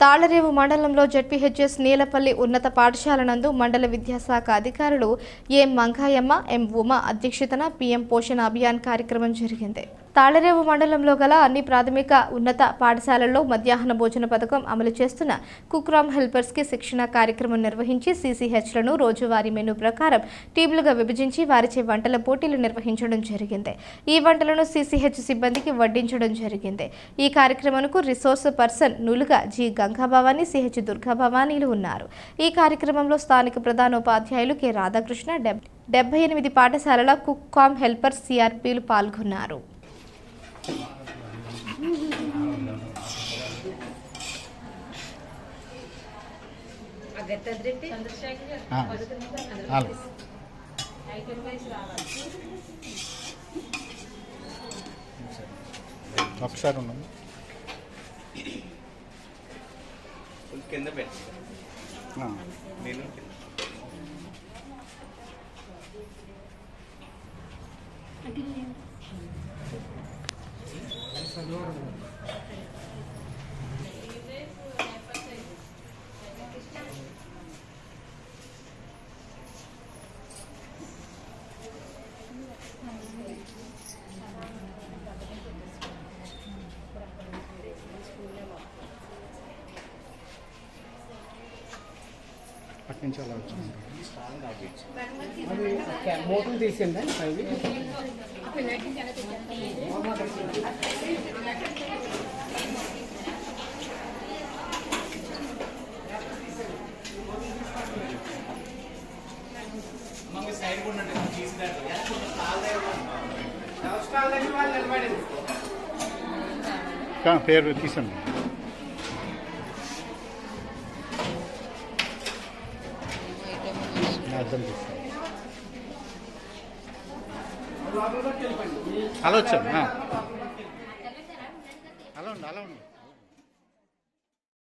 తాళరేవు మండలంలో జడ్పీహెచ్ఎస్ నీలపల్లి ఉన్నత పాఠశాల నందు మండల విద్యాశాఖ అధికారులు ఎం మంగాయమ్మ ఎం ఉమ అధ్యక్షతన పీఎం పోషణ అభియాన్ కార్యక్రమం జరిగింది. తాళరేవు మండలంలో గల అన్ని ప్రాథమిక ఉన్నత పాఠశాలల్లో మధ్యాహ్న భోజన పథకం అమలు చేస్తున్న కుక్రామ్ హెల్పర్స్కి శిక్షణ కార్యక్రమం నిర్వహించి సీసీహెచ్లను రోజువారీ మెనూ ప్రకారం టీములుగా విభజించి వారిచే వంటల పోటీలు నిర్వహించడం జరిగింది. ఈ వంటలను సీసీహెచ్ సిబ్బందికి వడ్డించడం జరిగింది. ఈ కార్యక్రమంకు రిసోర్స్ పర్సన్ నులుగా జి గంగాభవాని సిహెచ్ దుర్గాభవానీలు ఉన్నారు. ఈ కార్యక్రమంలో స్థానిక ప్రధానోపాధ్యాయులు కె రాధాకృష్ణ డెబ్ డెబ్బై ఎనిమిది పాఠశాలల కుక్కామ్ హెల్పర్ సిఆర్పీలు పాల్గొన్నారు. ఒకసారి ఉన్నాము కింద పెట్టి. నేను కింద. అటు నుంచి అలా వచ్చింది. మోటార్ తీసిందా? పేరు తీసండి. అర్థం తీస్తాను అలా వచ్చాను.